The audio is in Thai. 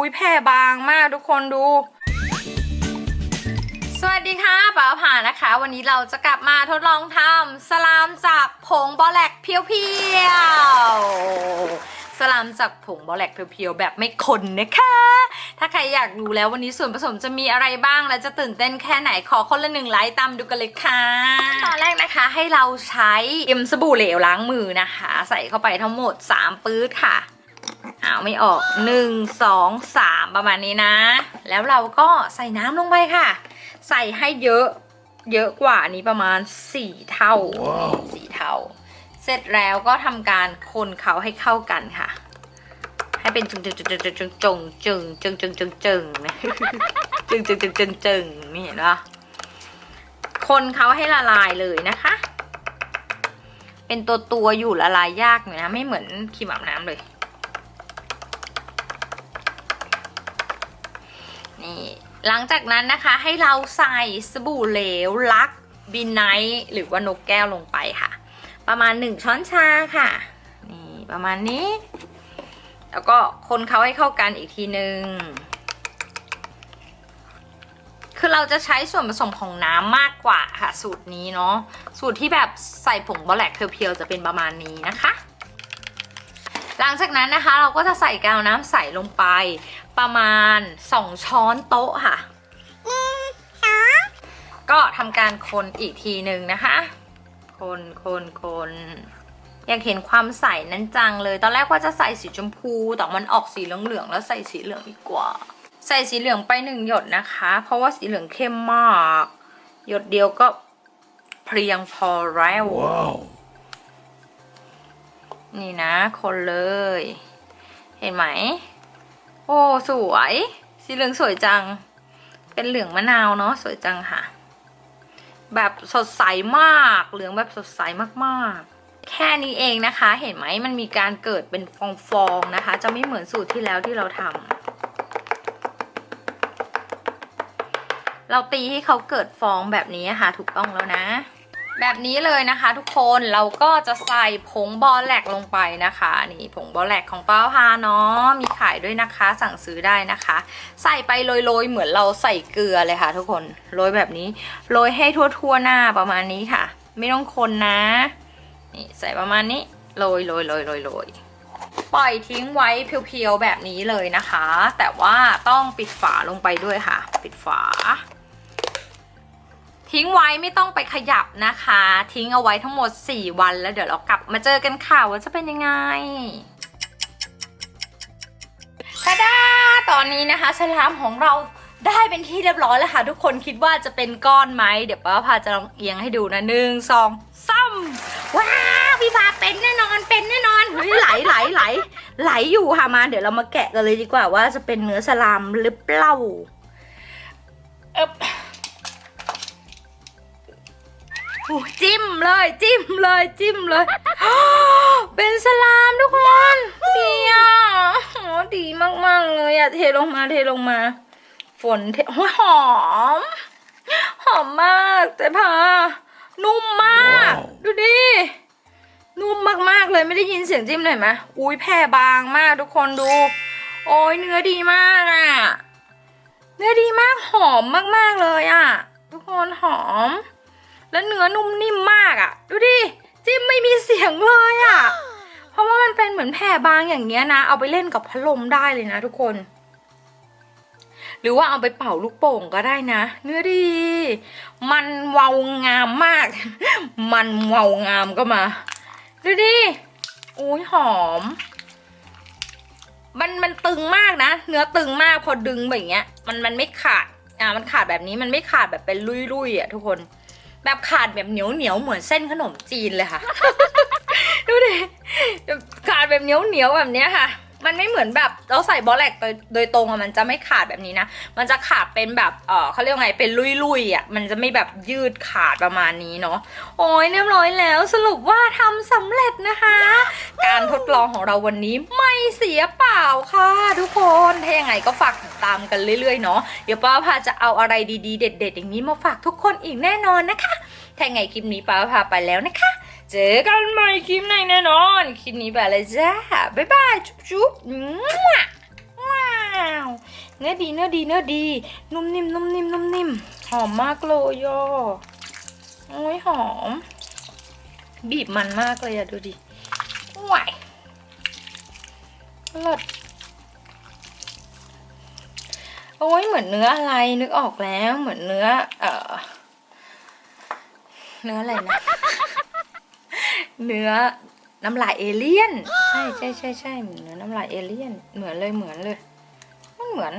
อุ้ยแผ่บางมากทุกคนดู สวัสดีค่ะป๋าผ่านะคะ วันนี้เราจะกลับมาทดลองทำสลามจากผงบอแลกเพียวๆสลามจากผงบอแลกเพียวๆแบบไม่คนนะคะ ถ้าใครอยากรู้แล้ววันนี้ส่วนผสมจะมีอะไรบ้าง และจะตื่นเต้นแค่ไหนขอคนละหนึ่งไลค์ตามดูกันเลยค่ะ ตอนแรกนะคะให้เราใช้เอ็มสบู่เหลวล้างมือนะคะ ใส่เข้าไปทั้งหมด 3 ปื๊ดค่ะอ้าวไม่ออกหนึ่งสองสามประมาณนี้นะ แล้วเราก็ใส่น้ำลงไปค่ะ ใส่ให้เยอะเยอะกว่านี้ประมาณสี่เท่าสี่เท่า เสร็จแล้วก็ทำการคนเขาให้เข้ากันค่ะ ให้เป็นจึงจึงจึงจึงจึงจึงจึงจึงจึงจึงจึงนะจึงจึงจึงจึงจึงนี่เห็นปะคนเขาให้ละลายเลยนะคะ เป็นตัวตัวๆอยู่ละลายยากหน่อยนะ ไม่เหมือนครีมอาบน้ำเลย หลังจากนั้นนะคะให้เราใส่สบู่เหลวลักบินไนท์หรือว่านกแก้วลงไปค่ะ ประมาณ 1 ช้อนชาค่ะ นี่ประมาณนี้ แล้วก็คนเขาให้เข้ากันอีกทีหนึ่งคือเราจะใช้ส่วนผสมของน้ำมากกว่าค่ะ สูตรนี้เนาะสูตรที่แบบใส่ผงบอแลกเพียวๆจะเป็นประมาณนี้นะคะ หลังจากนั้นนะคะเราก็จะใส่กาวน้ำใสลงไป ประมาณ 2 ช้อนโต๊ะค่ะ ก็ทำการคนอีกทีหนึ่งนะคะ คนคนคนอยากเห็นความใสนั้นจังเลย ตอนแรกว่าจะใส่สีชมพู แต่มันออกสีเหลืองๆแล้วใส่สีเหลืองดีกว่า ใส่สีเหลืองไปหนึ่งหยดนะคะ เพราะว่าสีเหลืองเข้มมาก หยดเดียวก็เพรียงพอแล้ว Wow. นี่นะ คนเลย เห็นไหม โอ้ สวย สีเหลืองสวยจัง เป็นเหลืองมะนาวเนาะ สวยจังค่ะ แบบสดใสมาก เหลืองแบบสดใสมากๆแค่นี้เองนะคะ เห็นไหมมันมีการเกิดเป็นฟองๆนะคะ จะไม่เหมือนสูตรที่แล้วที่เราทำเราตีให้เขาเกิดฟองแบบนี้ค่ะ ถูกต้องแล้วนะ แบบนี้เลยนะคะทุกคนเราก็จะใส่ผงบอลแลกลงไปนะคะ นี่ผงบอลแลกของป้าพาเนาะมีขายด้วยนะคะ สั่งซื้อได้นะคะ ใส่ไปโรยๆเหมือนเราใส่เกลือเลยค่ะ ทุกคนโรยแบบนี้โรยให้ทั่วๆหน้าประมาณนี้ค่ะ ไม่ต้องคนนะนี่ใส่ประมาณนี้โรยโรยโรยโรยโรยปล่อยทิ้งไว้เพียวๆแบบนี้เลยนะคะ แต่ว่าต้องปิดฝาลงไปด้วยค่ะ ปิดฝา ทิ้งไว้ไม่ต้องไปขยับนะคะ ทิ้งเอาไว้ทั้งหมด 4 วันแล้วเดี๋ยวเรากลับมาเจอกันค่ะว่าจะเป็นยังไงทาดาตอนนี้นะคะฉลามของเราได้เป็นที่เรียบร้อยแล้วค่ะ ทุกคนคิดว่าจะเป็นก้อนไหมเดี๋ยวป้าพาจะลองเอียงให้ดูนะหนึ่งสองสามว้าวพี่พาเป็นแน่นอนเป็นแน่นอนเฮ้ยไหลไหลไหลไหลอยู่ค่ะมา เดี๋ยวเรามาแกะกันเลยดีกว่าว่าจะเป็นเนื้อสลามหรือเปล่า จิ้มเลย จิ้มเลยจิ้มเลย เป็นสลามทุกคนดีอะโอ้ดีมากๆเลยอะเทลงมาเทลงมา ฝนเทโอ้ยหอม หอมมากแต่พานุ่มมากว้าวดูดินุ่มมากๆเลยไม่ได้ยินเสียงจิ้มเลยเห็นไหมอุ้ยแผ่บางมากทุกคนดู โอ้ยเนื้อดีมากอะเนื้อดีมากหอมมากๆเลยอะ ทุกคนหอม แล้วเนื้อนุ่มนิ่มมากอะ่ะ ดูดิ จิ้มไม่มีเสียงเลยอะ่ะ เพราะว่ามันเป็นเหมือนแผ่บางอย่างเงี้ยนะ เอาไปเล่นกับพัดลมได้เลยนะทุกคน หรือว่าเอาไปเป่าลูกโป่งก็ได้นะ เนื้อดี มันเวางามมาก มันเวางามก็มา ดูดิอุ้ยหอม มันมันตึงมากนะ เนื้อตึงมากพอดึงแบบเงี้ย มันมันไม่ขาด อ่า มันขาดแบบนี้มันไม่ขาดแบบเป็นลุยๆอะทุกคน แบบขาดแบบเหนียวเหนียวเหมือนเส้นขนมจีนเลยค่ะ ดูดิขาดแบบเหนียวเหนียวแบบเนี้ยค่ะ มันไม่เหมือนแบบเราใส่บอลแลกโดยตรงอะมันจะไม่ขาดแบบนี้นะ มันจะขาดเป็นแบบเออเขาเรียกไงเป็นลุยๆอะมันจะไม่แบบยืดขาดประมาณนี้เนาะโอ้ยเรียบร้อยแล้วสรุปว่าทำสำเร็จนะคะ การทดลองของเราวันนี้ไม่เสียเปล่าค่ะ ทุกคนถ้ายังไงก็ฝากติดตามกันเรื่อยๆเนาะเดี๋ยวป้าพาจะเอาอะไรดีๆ เด็ด ๆ อย่างนี้มาฝากทุกคนอีกแน่นอนนะคะถ้ายังไงคลิปนี้ป้าพาไปแล้วนะคะ เจอกันใหม่คลิปในแน่นอน คลิปนี้ไปเลยจ้า บ๊ายบาย จุ๊บๆมั่วว้าวเนื้อดีเนื้อดีเนื้อดี นุ่มนิ่มนุ่มนิ่มนุ่มนิ่มหอมมากเลยโยโอ้ยหอม บีบมันมากเลยอะดูดิไหวเลิศโอ้ยเหมือนเนื้ออะไรนึกออกแล้วเหมือนเนื้อ เออเนื้ออะไรนะ เนื้อน้ำลายเอเลี่ยน ใช่ใช่ใช่ใช่เหมือนเนื้อน้ำลายเอเลี่ยน เหมือนเลยเหมือนเลย มันเหมือน